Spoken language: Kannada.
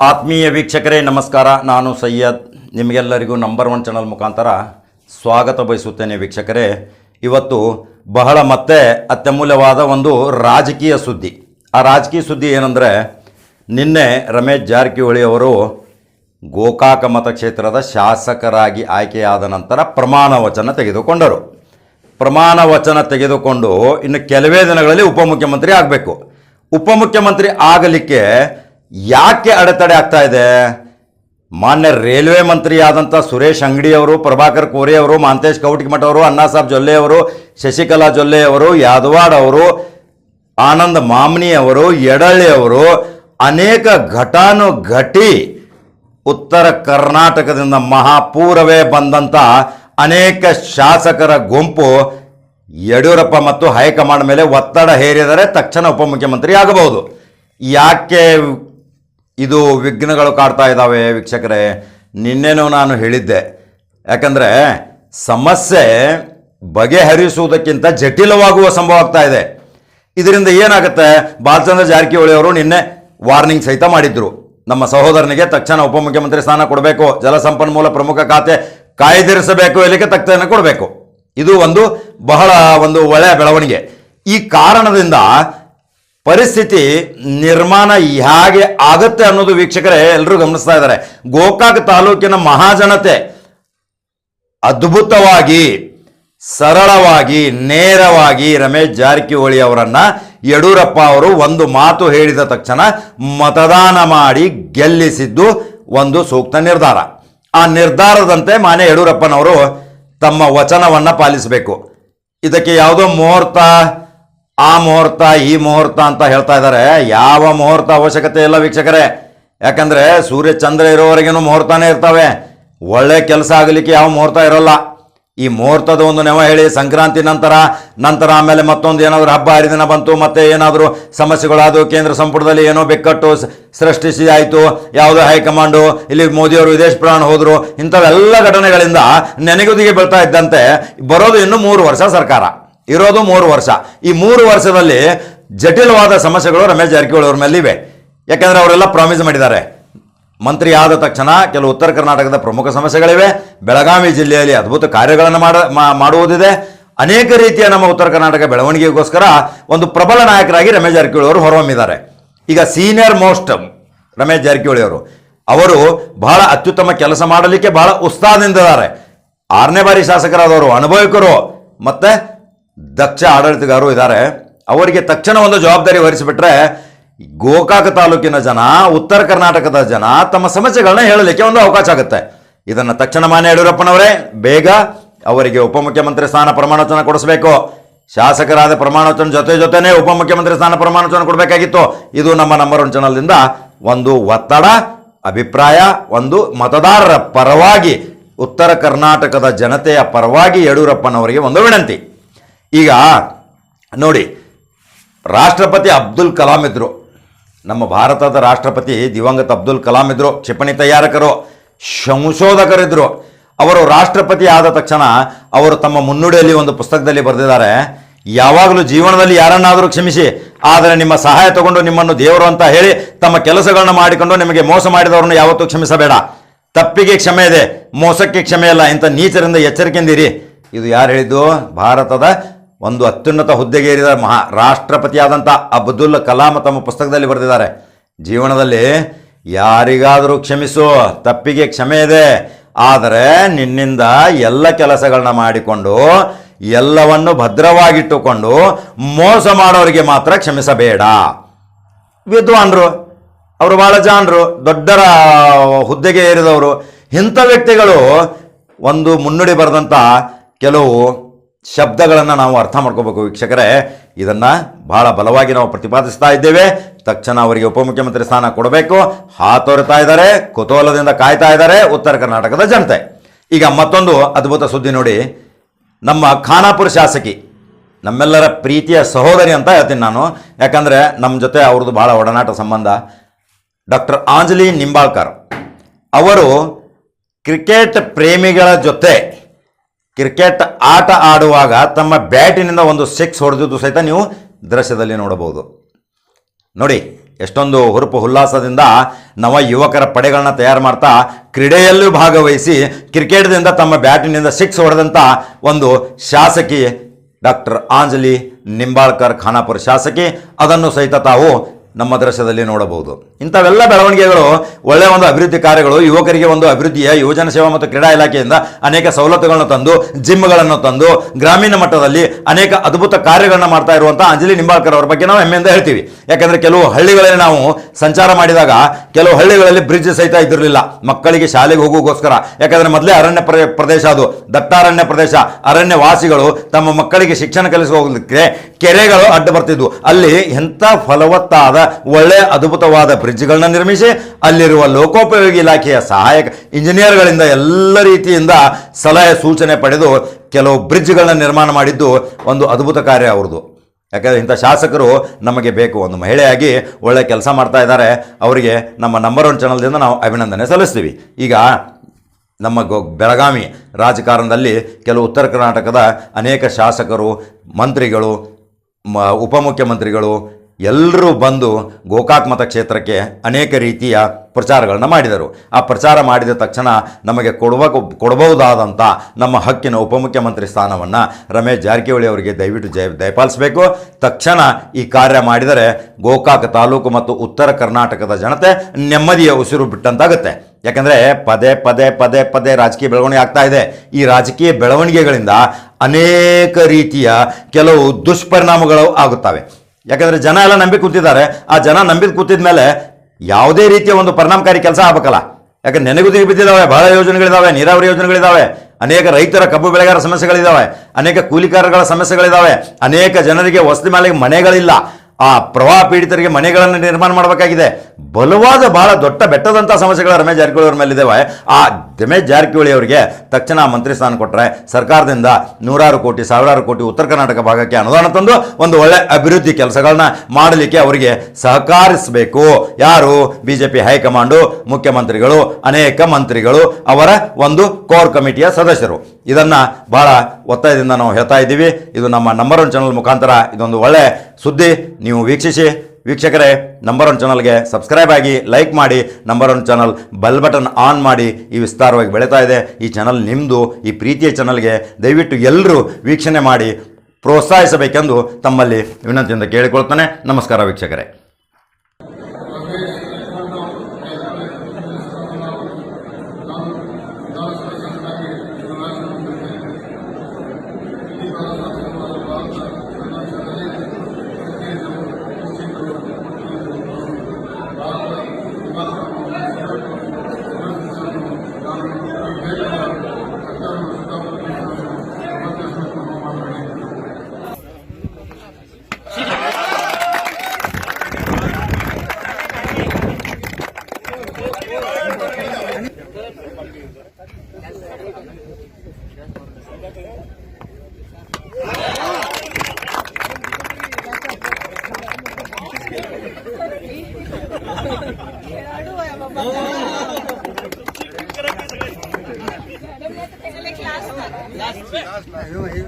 ಆತ್ಮೀಯ ವೀಕ್ಷಕರೇ, ನಮಸ್ಕಾರ. ನಾನು ಸಯ್ಯದ್ ನಿಮಗೆಲ್ಲರಿಗೂ ನಂಬರ್ ಒನ್ ಚಾನಲ್ ಮುಖಾಂತರ ಸ್ವಾಗತ ಬಯಸುತ್ತೇನೆ ವೀಕ್ಷಕರೇ. ಇವತ್ತು ಬಹಳ ಮತ್ತೆ ಅತ್ಯಮೂಲ್ಯವಾದ ಒಂದು ರಾಜಕೀಯ ಸುದ್ದಿ. ಆ ರಾಜಕೀಯ ಸುದ್ದಿ ಏನಂದರೆ, ನಿನ್ನೆ ರಮೇಶ್ ಜಾರಕಿಹೊಳಿ ಅವರು ಗೋಕಾಕ ಮತಕ್ಷೇತ್ರದ ಶಾಸಕರಾಗಿ ಆಯ್ಕೆಯಾದ ನಂತರ ಪ್ರಮಾಣ ವಚನ ತೆಗೆದುಕೊಂಡರು. ಪ್ರಮಾಣ ವಚನ ತೆಗೆದುಕೊಂಡು ಇನ್ನು ಕೆಲವೇ ದಿನಗಳಲ್ಲಿ ಉಪಮುಖ್ಯಮಂತ್ರಿ ಆಗಬೇಕು. ಉಪಮುಖ್ಯಮಂತ್ರಿ ಆಗಲಿಕ್ಕೆ ಯಾಕೆ ಅಡೆತಡೆ ಆಗ್ತಾ ಇದೆ? ಮಾನ್ಯ ರೈಲ್ವೆ ಮಂತ್ರಿ ಆದಂಥ ಸುರೇಶ್ ಅಂಗಡಿಯವರು ಪ್ರಭಾಕರ್ ಕೋರೆ ಅವರು, ಮಾಂತೇಶ್ ಕೌಟಿಕಮಠ ಅವರು ಅಣ್ಣಾಸಾಬ್ ಜೊಲ್ಲೆ ಅವರು, ಶಶಿಕಲಾ ಜೊಲ್ಲೆ ಅವರು, ಯಾದವಾಡ್ ಅವರು, ಆನಂದ್ ಮಾಮ್ನಿ ಅವರು ಯಡಳ್ಳಿ ಅವರು, ಅನೇಕ ಘಟಾನುಘಟಿ ಉತ್ತರ ಕರ್ನಾಟಕದಿಂದ ಮಹಾಪೂರವೇ ಬಂದಂಥ ಅನೇಕ ಶಾಸಕರ ಗುಂಪು ಯಡಿಯೂರಪ್ಪ ಮತ್ತು ಹೈಕಮಾಂಡ್ ಮೇಲೆ ಒತ್ತಡ ಹೇರಿದರೆ ತಕ್ಷಣ ಉಪಮುಖ್ಯಮಂತ್ರಿ ಆಗಬಹುದು. ಯಾಕೆ ಇದು ವಿಘ್ನಗಳು ಕಾಡ್ತಾ ಇದ್ದಾವೆ ವೀಕ್ಷಕರೇ. ನಿನ್ನೆನೂ ನಾನು ಹೇಳಿದ್ದೆ. ಯಾಕಂದರೆ ಸಮಸ್ಯೆ ಬಗೆಹರಿಸುವುದಕ್ಕಿಂತ ಜಟಿಲವಾಗುವ ಸಂಭವ ಆಗ್ತಾ ಇದೆ. ಇದರಿಂದ ಏನಾಗುತ್ತೆ? ಬಾಲಚಂದ್ರ ಜಾರಕಿಹೊಳಿ ಅವರು ನಿನ್ನೆ ವಾರ್ನಿಂಗ್ ಸಹಿತ ಮಾಡಿದ್ರು. ನಮ್ಮ ಸಹೋದರನಿಗೆ ತಕ್ಷಣ ಉಪಮುಖ್ಯಮಂತ್ರಿ ಸ್ಥಾನ ಕೊಡಬೇಕು. ಜಲಸಂಪನ್ಮೂಲ ಪ್ರಮುಖ ಖಾತೆ ಕಾಯ್ದಿರಿಸಬೇಕು. ಇಲ್ಲಿಗೆ ತಕ್ಷಣ ಕೊಡಬೇಕು. ಇದು ಒಂದು ಬಹಳ ಒಂದು ಒಳ್ಳೆಯ ಬೆಳವಣಿಗೆ. ಈ ಕಾರಣದಿಂದ ಪರಿಸ್ಥಿತಿ ನಿರ್ಮಾಣ ಹೇಗೆ ಆಗುತ್ತೆ ಅನ್ನೋದು ವೀಕ್ಷಕರೇ ಎಲ್ಲರೂ ಗಮನಿಸ್ತಾ ಇದ್ದಾರೆ. ಗೋಕಾಕ್ ತಾಲೂಕಿನ ಮಹಾಜನತೆ ಅದ್ಭುತವಾಗಿ, ಸರಳವಾಗಿ, ನೇರವಾಗಿ ರಮೇಶ್ ಜಾರಕಿಹೊಳಿ ಅವರನ್ನ ಯಡಿಯೂರಪ್ಪ ಅವರು ಒಂದು ಮಾತು ಹೇಳಿದ ತಕ್ಷಣ ಮತದಾನ ಮಾಡಿ ಗೆಲ್ಲಿಸಿದ್ದು ಒಂದು ಸೂಕ್ತ ನಿರ್ಧಾರ. ಆ ನಿರ್ಧಾರದಂತೆ ಮಾನ್ಯ ಯಡಿಯೂರಪ್ಪನವರು ತಮ್ಮ ವಚನವನ್ನು ಪಾಲಿಸಬೇಕು. ಇದಕ್ಕೆ ಯಾವುದೋ ಮುಹೂರ್ತ ಆ ಮುಹೂರ್ತ, ಈ ಮುಹೂರ್ತ ಅಂತ ಹೇಳ್ತಾ ಇದ್ದಾರೆ. ಯಾವ ಮುಹೂರ್ತ ಅವಶ್ಯಕತೆ ಇಲ್ಲ ವೀಕ್ಷಕರೇ. ಯಾಕಂದ್ರೆ ಸೂರ್ಯ ಚಂದ್ರ ಇರೋವರೆಗೇನು ಮುಹೂರ್ತನೇ ಇರ್ತವೆ. ಒಳ್ಳೆ ಕೆಲಸ ಆಗಲಿಕ್ಕೆ ಯಾವ ಮುಹೂರ್ತ ಇರೋಲ್ಲ. ಈ ಮುಹೂರ್ತದ ಒಂದು ನೆವ ಹೇಳಿ ಸಂಕ್ರಾಂತಿ ನಂತರ ನಂತರ ಆಮೇಲೆ ಮತ್ತೊಂದು ಏನಾದರೂ ಹಬ್ಬ ಹರಿದಿನ ಬಂತು, ಮತ್ತೆ ಏನಾದರೂ ಸಮಸ್ಯೆಗಳಾದವು ಕೇಂದ್ರ ಸಂಪುಟದಲ್ಲಿ ಏನೋ ಬೆಕ್ಕಟ್ಟು ಸೃಷ್ಟಿಸಿ ಆಯಿತು, ಯಾವುದೋ ಹೈಕಮಾಂಡು, ಇಲ್ಲಿ ಮೋದಿಯವರು ವಿದೇಶ ಪ್ರಯಾಣ ಹೋದರು, ಇಂಥವೆಲ್ಲ ಘಟನೆಗಳಿಂದ ನೆನೆಗುದಿಗೆ ಬೀಳ್ತಾ ಇದ್ದಂತೆ, ಬರೋದು ಇನ್ನು ಮೂರು ವರ್ಷ ಸರ್ಕಾರ. ಇರೋದು ಮೂರು ವರ್ಷ. ಈ ಮೂರು ವರ್ಷದಲ್ಲಿ ಜಟಿಲವಾದ ಸಮಸ್ಯೆಗಳು ರಮೇಶ್ ಜಾರಕಿಹೊಳಿ ಅವ್ರ ಮೇಲೆ ಇವೆ. ಯಾಕಂದ್ರೆ ಅವರೆಲ್ಲ ಪ್ರಾಮಿಸ್ ಮಾಡಿದ್ದಾರೆ. ಮಂತ್ರಿ ಆದ ತಕ್ಷಣ ಕೆಲವು ಉತ್ತರ ಕರ್ನಾಟಕದ ಪ್ರಮುಖ ಸಮಸ್ಯೆಗಳಿವೆ. ಬೆಳಗಾವಿ ಜಿಲ್ಲೆಯಲ್ಲಿ ಅದ್ಭುತ ಕಾರ್ಯಗಳನ್ನು ಮಾಡ ಮಾಡುವುದಿದೆ. ಅನೇಕ ರೀತಿಯ ನಮ್ಮ ಉತ್ತರ ಕರ್ನಾಟಕ ಬೆಳವಣಿಗೆಗೋಸ್ಕರ ಒಂದು ಪ್ರಬಲ ನಾಯಕರಾಗಿ ರಮೇಶ್ ಜಾರಕಿಹೊಳಿ ಅವರು ಹೊರಹೊಮ್ಮಿದ್ದಾರೆ. ಈಗ ಸೀನಿಯರ್ ಮೋಸ್ಟ್ ರಮೇಶ್ ಜಾರಕಿಹೊಳಿ ಅವರು. ಅವರು ಬಹಳ ಅತ್ಯುತ್ತಮ ಕೆಲಸ ಮಾಡಲಿಕ್ಕೆ ಬಹಳ ಉತ್ಸಾಹದಿಂದಿದ್ದಾರೆ ಆರನೇ ಬಾರಿ ಶಾಸಕರಾದವರು, ಅನುಭವಿಕರು, ಮತ್ತೆ ದಕ್ಷ ಆಡಳಿತಗಾರರು ಇದ್ದಾರೆ. ಅವರಿಗೆ ತಕ್ಷಣ ಒಂದು ಜವಾಬ್ದಾರಿ ವಹಿಸಿಬಿಟ್ರೆ ಗೋಕಾಕ ತಾಲೂಕಿನ ಜನ, ಉತ್ತರ ಕರ್ನಾಟಕದ ಜನ ತಮ್ಮ ಸಮಸ್ಯೆಗಳನ್ನ ಹೇಳಲಿಕ್ಕೆ ಒಂದು ಅವಕಾಶ ಆಗುತ್ತೆ. ಇದನ್ನು ತಕ್ಷಣ ಮಾನ್ಯ ಯಡಿಯೂರಪ್ಪನವರೇ, ಬೇಗ ಅವರಿಗೆ ಉಪಮುಖ್ಯಮಂತ್ರಿ ಸ್ಥಾನ ಪ್ರಮಾಣವಚನ ಕೊಡಿಸಬೇಕು. ಶಾಸಕರಾದ ಪ್ರಮಾಣವಚನ ಜೊತೆ ಜೊತೆನೇ ಉಪಮುಖ್ಯಮಂತ್ರಿ ಸ್ಥಾನ ಪ್ರಮಾಣವಚನ ಕೊಡಬೇಕಾಗಿತ್ತು. ಇದು ನಮ್ಮ ನಂಬರ್ ಒನ್ ಚಾನಲ್ನಿಂದ ಒಂದು ಒತ್ತಡ, ಅಭಿಪ್ರಾಯ, ಒಂದು ಮತದಾರರ ಪರವಾಗಿ, ಉತ್ತರ ಕರ್ನಾಟಕದ ಜನತೆಯ ಪರವಾಗಿ ಯಡಿಯೂರಪ್ಪನವರಿಗೆ ಒಂದು ವಿನಂತಿ. ಈಗ ನೋಡಿ, ರಾಷ್ಟ್ರಪತಿ ಅಬ್ದುಲ್ ಕಲಾಂ ಇದ್ರು. ನಮ್ಮ ಭಾರತದ ರಾಷ್ಟ್ರಪತಿ ದಿವಂಗತ ಅಬ್ದುಲ್ ಕಲಾಂ ಇದ್ರು, ಕ್ಷಿಪಣಿ ತಯಾರಕರು ಸಂಶೋಧಕರಿದ್ದರು ಅವರು ರಾಷ್ಟ್ರಪತಿ ಆದ ತಕ್ಷಣ ಅವರು ತಮ್ಮ ಮುನ್ನುಡಿಯಲ್ಲಿ ಒಂದು ಪುಸ್ತಕದಲ್ಲಿ ಬರೆದಿದ್ದಾರೆ, ಯಾವಾಗಲೂ ಜೀವನದಲ್ಲಿ ಯಾರನ್ನಾದರೂ ಕ್ಷಮಿಸಿ, ಆದರೆ ನಿಮ್ಮ ಸಹಾಯ ತಗೊಂಡು ನಿಮ್ಮನ್ನು ದೇವರು ಅಂತ ಹೇಳಿ ತಮ್ಮ ಕೆಲಸಗಳನ್ನು ಮಾಡಿಕೊಂಡು ನಿಮಗೆ ಮೋಸ ಮಾಡಿದವರನ್ನು ಯಾವತ್ತೂ ಕ್ಷಮಿಸಬೇಡ. ತಪ್ಪಿಗೆ ಕ್ಷಮೆ ಇದೆ, ಮೋಸಕ್ಕೆ ಕ್ಷಮೆ ಇಲ್ಲ ಇಂಥ ನೀಚರಿಂದ ಎಚ್ಚರಿಕೆಯಿಂದಿರಿ. ಇದು ಯಾರು ಹೇಳಿದ್ದು? ಭಾರತದ ಒಂದು ಅತ್ಯುನ್ನತ ಹುದ್ದೆಗೆ ಏರಿದ ಮಹಾ ರಾಷ್ಟ್ರಪತಿಯಾದಂಥ ಅಬ್ದುಲ್ ಕಲಾಂ ತಮ್ಮ ಪುಸ್ತಕದಲ್ಲಿ ಬರೆದಿದ್ದಾರೆ. ಜೀವನದಲ್ಲಿ ಯಾರಿಗಾದರೂ ಕ್ಷಮಿಸು, ತಪ್ಪಿಗೆ ಕ್ಷಮೆ ಇದೆ. ಆದರೆ ನಿನ್ನಿಂದ ಎಲ್ಲ ಕೆಲಸಗಳನ್ನ ಮಾಡಿಕೊಂಡು, ಎಲ್ಲವನ್ನು ಭದ್ರವಾಗಿಟ್ಟುಕೊಂಡು ಮೋಸ ಮಾಡೋರಿಗೆ ಮಾತ್ರ ಕ್ಷಮಿಸಬೇಡ. ವಿದ್ವಾನ್ರು, ಅವರು ಬಹಳ ಜಾಣರು ದೊಡ್ಡರ ಹುದ್ದೆಗೆ ಏರಿದವರು ಇಂಥ ವ್ಯಕ್ತಿಗಳು ಒಂದು ಮುನ್ನುಡಿ ಬರೆದಂಥ ಕೆಲವು ಶಬ್ದಗಳನ್ನು ನಾವು ಅರ್ಥ ಮಾಡ್ಕೋಬೇಕು ವೀಕ್ಷಕರೇ. ಇದನ್ನು ಬಹಳ ಬಲವಾಗಿ ನಾವು ಪ್ರತಿಪಾದಿಸ್ತಾ ಇದ್ದೇವೆ. ತಕ್ಷಣ ಅವರಿಗೆ ಉಪಮುಖ್ಯಮಂತ್ರಿ ಸ್ಥಾನ ಕೊಡಬೇಕು. ಹಾತೊರೆತಾ ಇದ್ದಾರೆ. ಕುತೂಹಲದಿಂದ ಕಾಯ್ತಾ ಇದ್ದಾರೆ ಉತ್ತರ ಕರ್ನಾಟಕದ ಜನತೆ. ಈಗ ಮತ್ತೊಂದು ಅದ್ಭುತ ಸುದ್ದಿ ನೋಡಿ. ನಮ್ಮ ಖಾನಾಪುರ ಶಾಸಕಿ, ನಮ್ಮೆಲ್ಲರ ಪ್ರೀತಿಯ ಸಹೋದರಿ ಅಂತ ಹೇಳ್ತೀನಿ ನಾನು. ಯಾಕಂದರೆ ನಮ್ಮ ಜೊತೆ ಅವ್ರದ್ದು ಭಾಳ ಒಡನಾಟ ಸಂಬಂಧ. ಡಾಕ್ಟರ್ ಆಂಜಲಿ ನಿಂಬಾಳ್ಕರ್. ಅವರು ಕ್ರಿಕೆಟ್ ಪ್ರೇಮಿಗಳ ಜೊತೆ ಕ್ರಿಕೆಟ್ ಆಟ ಆಡುವಾಗ ತಮ್ಮ ಬ್ಯಾಟಿನಿಂದ ಒಂದು ಸಿಕ್ಸ್ ಹೊಡೆದಿದ್ದು ಸಹಿತ ನೀವು ದೃಶ್ಯದಲ್ಲಿ ನೋಡಬಹುದು. ನೋಡಿ, ಎಷ್ಟೊಂದು ಹುರುಪು ಉಲ್ಲಾಸದಿಂದ ನವ ಯುವಕರ ಪಡೆಗಳನ್ನ ತಯಾರು ಮಾಡ್ತಾ ಕ್ರೀಡೆಯಲ್ಲೂ ಭಾಗವಹಿಸಿ ಕ್ರಿಕೆಟ್ದಿಂದ ತಮ್ಮ ಬ್ಯಾಟಿನಿಂದ ಸಿಕ್ಸ್ ಹೊಡೆದಂಥ ಒಂದು ಶಾಸಕಿ ಡಾಕ್ಟರ್ ಆಂಜಲಿ ನಿಂಬಾಳ್ಕರ್ ಖಾನಾಪುರ. ಶಾಸಕಿ, ಅದನ್ನು ಸಹಿತ ತಾವು ನಮ್ಮ ದೃಶ್ಯದಲ್ಲಿ ನೋಡಬಹುದು. ಇಂಥವೆಲ್ಲ ಬೆಳವಣಿಗೆಗಳು ಒಳ್ಳೆಯ ಒಂದು ಅಭಿವೃದ್ಧಿ ಕಾರ್ಯಗಳು, ಯುವಕರಿಗೆ ಒಂದು ಅಭಿವೃದ್ಧಿಯ ಯುವಜನ ಸೇವಾ ಮತ್ತು ಕ್ರೀಡಾ ಇಲಾಖೆಯಿಂದ ಅನೇಕ ಸವಲತ್ತುಗಳನ್ನು ತಂದು, ಜಿಮ್ಗಳನ್ನು ತಂದು, ಗ್ರಾಮೀಣ ಮಟ್ಟದಲ್ಲಿ ಅನೇಕ ಅದ್ಭುತ ಕಾರ್ಯಗಳನ್ನು ಮಾಡ್ತಾ ಇರುವಂಥ ಅಂಜಲಿ ನಿಂಬಾಳ್ಕರ್ ಅವರ ಬಗ್ಗೆ ನಾವು ಹೆಮ್ಮೆಯಿಂದ ಹೇಳ್ತೀವಿ. ಯಾಕಂದರೆ ಕೆಲವು ಹಳ್ಳಿಗಳಲ್ಲಿ ನಾವು ಸಂಚಾರ ಮಾಡಿದಾಗ ಕೆಲವು ಹಳ್ಳಿಗಳಲ್ಲಿ ಬ್ರಿಡ್ಜ್ ಸಹಿತ ಇದ್ದಿರಲಿಲ್ಲ. ಮಕ್ಕಳಿಗೆ ಶಾಲೆಗೆ ಹೋಗೋಗೋಸ್ಕರ ಯಾಕಂದ್ರೆ ಮೊದಲೇ ಅರಣ್ಯ ಪ್ರ- ಪ್ರದೇಶ ಅದು. ದಟ್ಟಾರಣ್ಯ ಪ್ರದೇಶ. ಅರಣ್ಯ ವಾಸಿಗಳು ತಮ್ಮ ಮಕ್ಕಳಿಗೆ ಶಿಕ್ಷಣ ಕಲಿಸಿ ಕೆರೆಗಳು ಅಡ್ಡ ಬರ್ತಿದ್ವು. ಅಲ್ಲಿ ಎಂಥ ಫಲವತ್ತಾದ ಒಳ್ಳೆಯ ಅದ್ಭುತವಾದ ಬ್ರಿಡ್ಜ್ಗಳನ್ನ ನಿರ್ಮಿಸಿ ಅಲ್ಲಿರುವ ಲೋಕೋಪಯೋಗಿ ಇಲಾಖೆಯ ಸಹಾಯಕ ಇಂಜಿನಿಯರ್ಗಳಿಂದ ಎಲ್ಲ ರೀತಿಯಿಂದ ಸಲಹೆ ಸೂಚನೆ ಪಡೆದು ಕೆಲವು ಬ್ರಿಡ್ಜ್ಗಳನ್ನ ನಿರ್ಮಾಣ ಮಾಡಿದ್ದು ಒಂದು ಅದ್ಭುತ ಕಾರ್ಯ ಅವ್ರದ್ದು. ಯಾಕಂದರೆ ಇಂಥ ಶಾಸಕರು ನಮಗೆ ಬೇಕು. ಒಂದು ಮಹಿಳೆಯಾಗಿ ಒಳ್ಳೆ ಕೆಲಸ ಮಾಡ್ತಾ ಇದ್ದಾರೆ. ಅವರಿಗೆ ನಮ್ಮ ನಂಬರ್ ಒನ್ ಚಾನಲ್ದಿಂದ ನಾವು ಅಭಿನಂದನೆ ಸಲ್ಲಿಸ್ತೀವಿ. ಈಗ ನಮ್ಮ ಗೊ ಬೆಳಗಾವಿ ರಾಜಕಾರಣದಲ್ಲಿ ಕೆಲವು ಉತ್ತರ ಕರ್ನಾಟಕದ ಅನೇಕ ಶಾಸಕರು, ಮಂತ್ರಿಗಳು, ಮ ಉಪಮುಖ್ಯಮಂತ್ರಿಗಳು ಎಲ್ಲರೂ ಬಂದು ಗೋಕಾಕ್ ಮತಕ್ಷೇತ್ರಕ್ಕೆ ಅನೇಕ ರೀತಿಯ ಪ್ರಚಾರಗಳನ್ನು ಮಾಡಿದರು. ಆ ಪ್ರಚಾರ ಮಾಡಿದ ತಕ್ಷಣ ನಮಗೆ ಕೊಡುವ ಕೊಡಬಹುದಾದಂಥ ನಮ್ಮ ಹಕ್ಕಿನ ಉಪಮುಖ್ಯಮಂತ್ರಿ ಸ್ಥಾನವನ್ನು ರಮೇಶ್ ಜಾರಕಿಹೊಳಿ ಅವರಿಗೆ ದಯವಿಟ್ಟು ಜಯ, ದಯಪಾಲಿಸಬೇಕು. ತಕ್ಷಣ ಈ ಕಾರ್ಯ ಮಾಡಿದರೆ ಗೋಕಾಕ್ ತಾಲೂಕು ಮತ್ತು ಉತ್ತರ ಕರ್ನಾಟಕದ ಜನತೆ ನೆಮ್ಮದಿಯ ಉಸಿರು ಬಿಟ್ಟಂತಾಗುತ್ತೆ. ಯಾಕಂದರೆ ಪದೇ ಪದೇ ಪದೇ ಪದೇ ರಾಜಕೀಯ ಬೆಳವಣಿಗೆ ಆಗ್ತಾ ಇದೆ. ಈ ರಾಜಕೀಯ ಬೆಳವಣಿಗೆಗಳಿಂದ ಅನೇಕ ರೀತಿಯ ಕೆಲವು ದುಷ್ಪರಿಣಾಮಗಳು ಆಗುತ್ತವೆ. ಯಾಕಂದರೆ ಜನ ಎಲ್ಲ ನಂಬಿ ಕೂತಿದ್ದಾರೆ. ಆ ಜನ ನಂಬಿದ ಕೂತಿದ ಮೇಲೆ ಯಾವುದೇ ರೀತಿಯ ಒಂದು ಪರಿಣಾಮಕಾರಿ ಕೆಲಸ ಆಗಬೇಕಲ್ಲ. ಯಾಕಂದ್ರೆ ನೆನೆಗುದಿಗೆ ಬಿದ್ದಿದ್ದಾವೆ, ಬಹಳ ಯೋಜನೆಗಳಿದ್ದಾವೆ ನೀರಾವರಿ ಯೋಜನೆಗಳಿದ್ದಾವೆ ಅನೇಕ ರೈತರ ಕಬ್ಬು ಬೆಳೆಗಾರ ಸಮಸ್ಯೆಗಳಿದ್ದಾವೆ ಅನೇಕ ಕೂಲಿಕಾರಗಳ ಸಮಸ್ಯೆಗಳಿದ್ದಾವೆ ಅನೇಕ ಜನರಿಗೆ ವಸತಿ ಮೇಲೆ ಮನೆಗಳಿಲ್ಲ. ಆ ಪ್ರವಾಹ ಪೀಡಿತರಿಗೆ ಮನೆಗಳನ್ನು ನಿರ್ಮಾಣ ಮಾಡಬೇಕಾಗಿದೆ. ಬಲವಾದ ಬಹಳ ದೊಡ್ಡ ಬೆಟ್ಟದಂಥ ಸಮಸ್ಯೆಗಳು ರಮೇಶ್ ಜಾರಕಿಹೊಳಿ ಅವರ ಮೇಲಿದ್ದಾವೆ ಆ ರಮೇಶ್ ಜಾರಕಿಹೊಳಿ ಅವರಿಗೆ ತಕ್ಷಣ ಮಂತ್ರಿ ಸ್ಥಾನ ಕೊಟ್ಟರೆ ಸರ್ಕಾರದಿಂದ ನೂರಾರು ಕೋಟಿ, ಸಾವಿರಾರು ಕೋಟಿ ಉತ್ತರ ಕರ್ನಾಟಕ ಭಾಗಕ್ಕೆ ಅನುದಾನ ತಂದು ಒಂದು ಒಳ್ಳೆ ಅಭಿವೃದ್ಧಿ ಕೆಲಸಗಳನ್ನ ಮಾಡಲಿಕ್ಕೆ ಅವರಿಗೆ ಸಹಕರಿಸಬೇಕು. ಯಾರು? ಬಿ ಜೆ ಪಿ ಹೈಕಮಾಂಡು, ಮುಖ್ಯಮಂತ್ರಿಗಳು, ಅನೇಕ ಮಂತ್ರಿಗಳು, ಅವರ ಒಂದು ಕೋರ್ ಕಮಿಟಿಯ ಸದಸ್ಯರು. ಇದನ್ನ ಬಹಳ ಒತ್ತಾಯದಿಂದ ನಾವು ಹೇಳ್ತಾ ಇದ್ದೀವಿ. ಇದು ನಮ್ಮ ನಂಬರ್ ಒನ್ ಚಾನಲ್ ಮುಖಾಂತರ ಇದೊಂದು ಒಳ್ಳೆ ಸುದ್ದಿ. ನೀವು ವೀಕ್ಷಿಸಿ, ವೀಕ್ಷಕರೇ ನಂಬರ್ ಒನ್ ಚಾನಲ್ಗೆ ಸಬ್ಸ್ಕ್ರೈಬ್ ಆಗಿ ಲೈಕ್ ಮಾಡಿ number one channel bell button on ಮಾಡಿ ಈ ವಿಸ್ತಾರವಾಗಿ ಬೆಳೀತಾ ಇದೆ. ಈ ಚಾನಲ್ ನಿಮ್ಮದು ಈ ಪ್ರೀತಿಯ ಚಾನಲ್ಗೆ ದಯವಿಟ್ಟು ಎಲ್ಲರೂ ವೀಕ್ಷಣೆ ಮಾಡಿ ಪ್ರೋತ್ಸಾಹಿಸಬೇಕೆಂದು ತಮ್ಮಲ್ಲಿ ವಿನಂತಿಯಿಂದ ಕೇಳಿಕೊಳ್ತಾನೆ. ನಮಸ್ಕಾರ ವೀಕ್ಷಕರೇ. क्लास